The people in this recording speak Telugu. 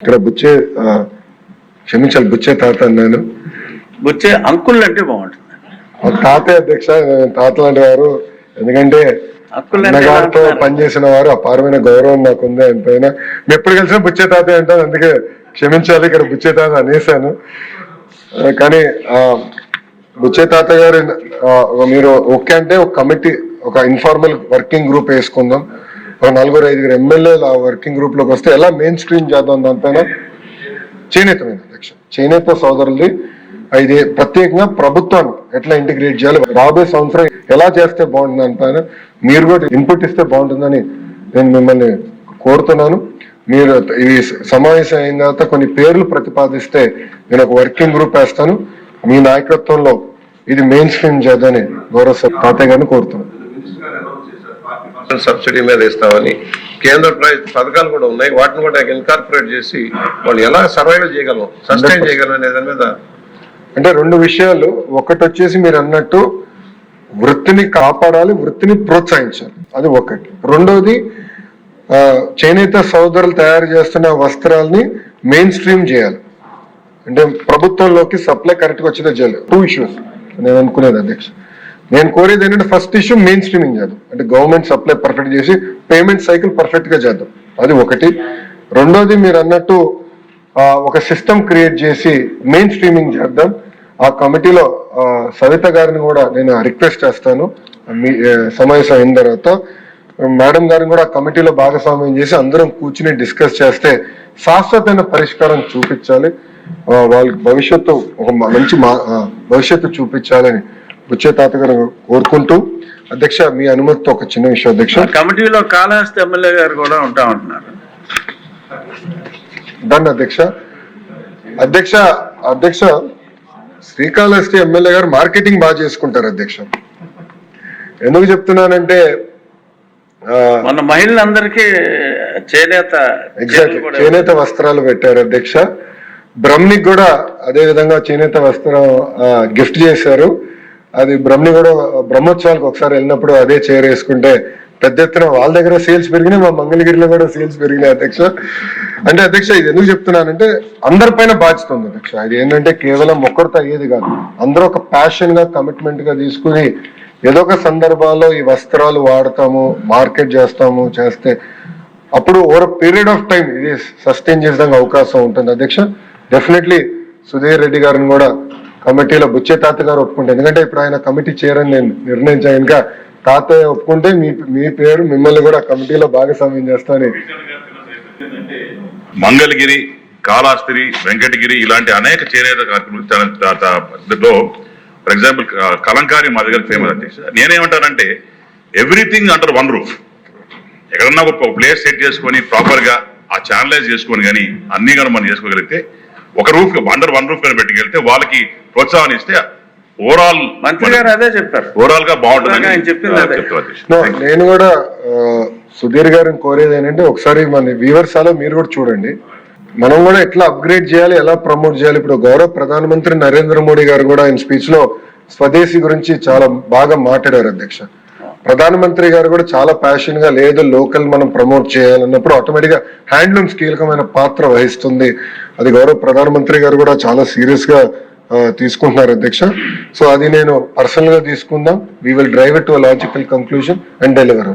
ఇక్కడ బుచ్చే క్షమించాలి బుచ్చే తాత అన్నాను. వచ్చే అంకుల్ అంటే బాగుంటుంది. తాతయ్య అధ్యక్ష తాత లాంటి వారు ఎందుకంటే అన్నగారితో? పనిచేసిన వారు అపారమైన గౌరవం నాకుంది ఆయన పైన. మేము ఎప్పుడు కలిసినా బుచ్చే తాతయ్య అంటాను అందుకే క్షమించాలి ఇక్కడ బుచ్చే తాత అనేసాను కానీ బుచ్చే తాత గారు మీరు ఓకే అంటే ఒక కమిటీ ఒక ఇన్ఫార్మల్ వర్కింగ్ గ్రూప్ వేసుకుందాం. ఒక నలుగురు ఐదుగురు ఎమ్మెల్యేలు ఆ వర్కింగ్ గ్రూప్లోకి వస్తే ఎలా మెయిన్ స్ట్రీమ్ చేద్దాం దానిపైన చేనేతమైన లక్ష్యం. చేనేత సోదరులది. ఇది ప్రత్యేకంగా ప్రభుత్వాన్ని ఎట్లా ఇంటిగ్రేట్ చేయాలి రాబోయే సంవత్సరం ఎలా చేస్తే బాగుంటుంది దానిపైన మీరు కూడా ఇన్పుట్ ఇస్తే బాగుంటుందని నేను మిమ్మల్ని కోరుతున్నాను. మీరు ఈ సమావేశం అయిన తర్వాత కొన్ని పేర్లు ప్రతిపాదిస్తే నేను ఒక వర్కింగ్ గ్రూప్ వేస్తాను. మీ నాయకత్వంలో ఇది మెయిన్ స్ట్రీమ్ చేద్దని గౌరవ తాతయ్య గారిని కోరుతున్నాను. సబ్సిడీ మీద ఇస్తామని కేంద్ర పథకాలు కూడా ఉన్నాయి. వాటిని కూడా ఇన్కార్పొరేట్ చేసి వాళ్ళు ఎలా సర్వైవ్ చేయగలం సస్టైన్ చేయగలం అనే దాని మీద అంటే రెండు విషయాలు. ఒకటి వచ్చేసి మీరు అన్నట్టు వృత్తిని కాపాడాలి వృత్తిని ప్రోత్సహించాలి. అది ఒకటి. రెండోది చేనేత సోదరులు తయారు చేస్తున్న వస్త్రాల్ని మెయిన్ స్ట్రీమ్ చేయాలి. అంటే ప్రభుత్వంలోకి సప్లై కరెక్ట్గా వచ్చేదే చేయాలి టూ ఇష్యూస్ నేను అనుకునేది అధ్యక్ష. నేను కోరేది ఏంటంటే ఫస్ట్ ఇష్యూ మెయిన్ స్ట్రీమింగ్ చేద్దాం. అంటే గవర్నమెంట్ సప్లై పర్ఫెక్ట్ చేసి పేమెంట్ సైకిల్ పర్ఫెక్ట్గా చేద్దాం. అది ఒకటి. రెండోది మీరు అన్నట్టు ఒక సిస్టమ్ క్రియేట్ చేసి మెయిన్ స్ట్రీమింగ్ చేద్దాం. ఆ కమిటీలో సవిత గారిని కూడా నేను రిక్వెస్ట్ చేస్తాను. మీ సమావేశం అయిన తర్వాత మేడం గారిని కూడా ఆ కమిటీలో భాగస్వామ్యం చేసి అందరం కూర్చుని డిస్కస్ చేస్తే శాశ్వతమైన పరిష్కారం చూపించాలి. వాళ్ళకి భవిష్యత్తు ఒక మంచి మా- భవిష్యత్తు చూపించాలని బుచ్చే తాత గారు కోరుకుంటూ అధ్యక్ష మీ అనుమతితో ఒక చిన్న విషయం అధ్యక్ష. కమిటీలో కాళహస్తి ఎమ్మెల్యే గారు కూడా ఉంటా ఉంటున్నారు. దాన్ని అధ్యక్ష. అధ్యక్ష అధ్యక్ష శ్రీకాళహస్తి ఎమ్మెల్యే గారు మార్కెటింగ్ బాగా చేసుకుంటారు అధ్యక్ష. ఎందుకు చెప్తున్నానంటే మన మహిళలందరికీ చేనేత ఎగ్జాక్ట్లీ చేనేత వస్త్రాలు పెట్టారు అధ్యక్ష. బ్రహ్మికి కూడా అదే విధంగా చేనేత వస్త్రం గిఫ్ట్ చేశారు. అది బ్రహ్మి కూడా బ్రహ్మోత్సవాలకు ఒకసారి వెళ్ళినప్పుడు అదే చైర్ వేసుకుంటే పెద్ద ఎత్తున వాళ్ళ దగ్గర సేల్స్ పెరిగినాయి మా మంగళగిరిలో కూడా సేల్స్ పెరిగినాయి అధ్యక్ష. అంటే అధ్యక్ష ఇది ఎందుకు చెప్తున్నానంటే అందరిపైన బాధ్యత ఉంది అధ్యక్ష. ఇది ఏంటంటే కేవలం ఒక్కరితో అయ్యేది కాదు. అందరూ ఒక ప్యాషన్గా కమిట్మెంట్గా తీసుకుని ఏదో ఒక సందర్భాల్లో ఈ వస్త్రాలు వాడతాము మార్కెట్ చేస్తాము చేస్తే అప్పుడు ఓవర్ పీరియడ్ ఆఫ్ టైం ఇది సస్టైన్ చేసడానికి అవకాశం ఉంటుంది అధ్యక్ష. డెఫినెట్లీ సుధీర్ రెడ్డి గారిని కూడా కమిటీలో బుచ్చే తాత గారు ఒప్పుకుంటే. ఎందుకంటే ఇప్పుడు ఆయన కమిటీ చేయరని నేను నిర్ణయించాను ఇంకా తాతయ్య ఒప్పుకుంటే మీ మీ పేరు మిమ్మల్ని కూడా కమిటీలో భాగస్వామ్యం చేస్తానని మంగళగిరి కాళాస్త్రి వెంకటగిరి ఇలాంటి అనేక చేనేత కార్యక్రమాలు ఫర్ ఎగ్జాంపుల్ కలంకారీ మా దగ్గర ఫేమస్ అధ్యక్ష నేనేమంటానంటే ఎవ్రీథింగ్ అండర్ వన్ రూఫ్ ఎక్కడన్నా ఒక ప్లేస్ సెట్ చేసుకొని ప్రాపర్గా ఆ ఛానలైజ్ చేసుకొని కానీ అన్ని కానీ మనం చేసుకోగలిగితే ఒక రూఫ్ అండర్ వన్ రూఫ్ పెట్టుకెళ్తే వాళ్ళకి ప్రోత్సాహం ఇస్తే ఓవరాల్ మంత్రి గారు అదే చెప్పారు ఓవరాల్గా No, నేను కూడా సుధీర్ గారిని కోరేది ఏంటంటే ఒకసారి మన వ్యూవర్స్ అలా మీరు కూడా చూడండి. మనం కూడా ఎట్లా అప్గ్రేడ్ చేయాలి ఎలా ప్రమోట్ చేయాలి? ఇప్పుడు గౌరవ ప్రధానమంత్రి నరేంద్ర మోడీ గారు కూడా ఆయన స్పీచ్లో స్వదేశీ గురించి చాలా బాగా మాట్లాడారు అధ్యక్ష. ప్రధానమంత్రి గారు కూడా చాలా ప్యాషన్గా లేదు లోకల్ మనం ప్రమోట్ చేయాలన్నప్పుడు ఆటోమేటిక్గా హ్యాండ్లూమ్స్ కీలకమైన పాత్ర వహిస్తుంది. అది గౌరవ ప్రధానమంత్రి గారు కూడా చాలా సీరియస్గా తీసుకుంటున్నారు అధ్యక్ష. సో అది నేను పర్సనల్గా తీసుకుందాం. We will drive it to logical conclusion and deliver